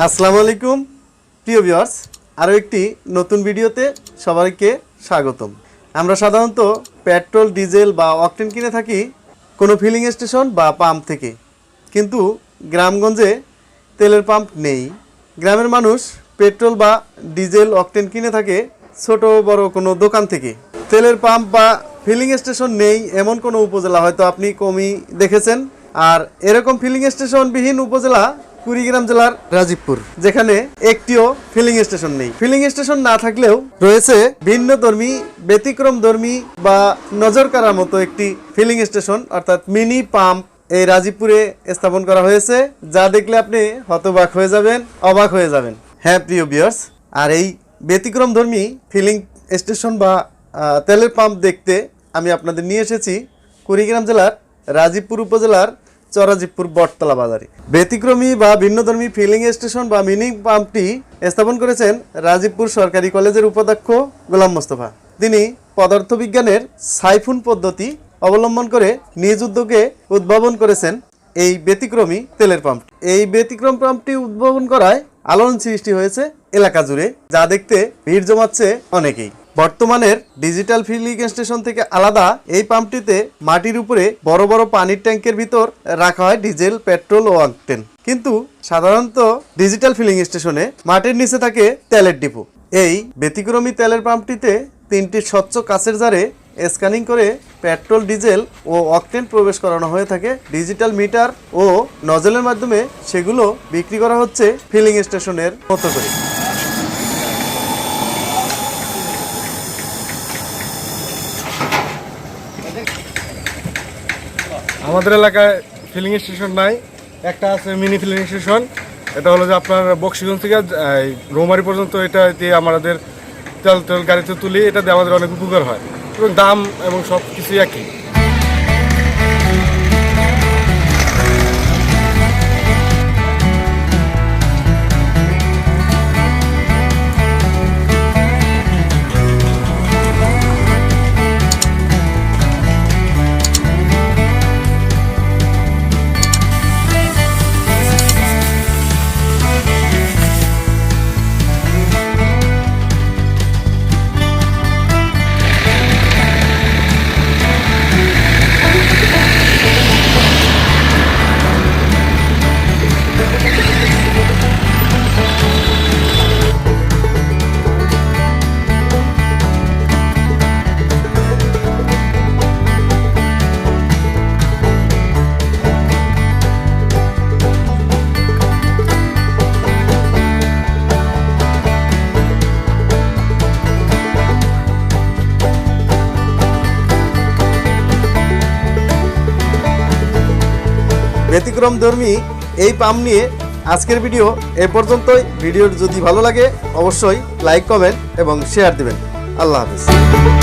আসসালামু আলাইকুম, প্রিয় ভিউয়ার্স আরও একটি নতুন ভিডিওতে সবাইকে স্বাগতম। আমরা সাধারণত পেট্রোল, ডিজেল বা অকটেন কিনে থাকি কোনো ফিলিং স্টেশন বা পাম্প থেকে। কিন্তু গ্রামগঞ্জে তেলের পাম্প নেই। গ্রামের মানুষ পেট্রোল বা ডিজেল, অকটেন কিনে থাকে ছোট, বড় কোনো দোকান থেকে। তেলের পাম্প বা ফিলিং স্টেশন নেই এমন কোনো উপজেলা, হয়তো আপনি কমই দেখেছেন। আর এরকম ফিলিং স্টেশনবিহীন উপজেলা কুড়িগ্রাম জেলার রাজীবপুর, যেখানে একটিও ফিলিং স্টেশন নেই। ফিলিং স্টেশন না থাকলেও রয়েছে ভিন্ন ধর্মী, ব্যতিক্রম ধর্মী বা নজর কাড়ার মতো একটি ফিলিং স্টেশন অর্থাৎ মিনি পাম্প এই রাজীবপুরে স্থাপন করা হয়েছে, যা দেখলে আপনি হতবাক হয়ে যাবেন, অবাক হয়ে যাবেন। হ্যাঁ প্রিয় বিয়ার্স আর এই ব্যতিক্রম ধর্মী ফিলিং স্টেশন বা তেলের পাম্প দেখতে আমি আপনাদের নিয়ে এসেছি কুড়িগ্রাম জেলার রাজীবপুর উপজেলার চরাজীবপুর বটতলা বাজারে। ব্যতিক্রমী বা ভিন্নধর্মী ফিলিং স্টেশন বা মিনি পাম্পটি স্থাপন করেছেন রাজীবপুর সরকারি কলেজের উপাধ্যক্ষ গোলাম মোস্তফা। তিনি পদার্থবিজ্ঞানের সাইফুন পদ্ধতি অবলম্বন করে নিজ উদ্যোগে উদ্ভাবন করেছেন এই ব্যতিক্রমী তেলের পাম্প এই ব্যতিক্রম পাম্পটি উদ্ভাবন করায় আলোড়ন সৃষ্টি হয়েছে এলাকা জুড়ে, যা দেখতে ভিড় জমাচ্ছে অনেকেই। বর্তমানের ডিজিটাল ফিলিং স্টেশন থেকে আলাদা এই পাম্পটিতে মাটির উপরে বড় বড় পানির ট্যাঙ্কের ভিতর রাখা হয় ডিজেল, পেট্রোল ও অকটেন। কিন্তু সাধারণত ডিজিটাল ফিলিং স্টেশনে মাটির নিচে থাকে তেলের ডিপো। এই ব্যতিক্রমী তেলের পাম্পটিতে তিনটি স্বচ্ছ কাচের জারে স্ক্যানিং করে পেট্রোল, ডিজেল ও অকটেন প্রবেশ করানো হয়ে থাকে ডিজিটাল মিটার ও নজলের মাধ্যমে। সেগুলো বিক্রি করা হচ্ছে ফিলিং স্টেশনের মতো করে। আমাদের এলাকায় ফিলিং স্টেশন নাই। একটা আছে মিনি ফিলিং স্টেশন এটা হলো যে আপনার বক্সিগঞ্জ থেকে রোমারি পর্যন্ত এটা দিয়ে আমাদের তেল তেল গাড়িতে তুলি এটা দিয়ে আমাদের অনেক উপকার হয়। এবং দাম এবং সব কিছুই একই। ব্যতিক্রম ধর্মী এই পাম নিয়ে আজকের ভিডিও এ পর্যন্তই। ভিডিওর যদি ভালো লাগে, অবশ্যই লাইক কমেন্ট এবং শেয়ার দিবেন। আল্লাহ হাফিজ।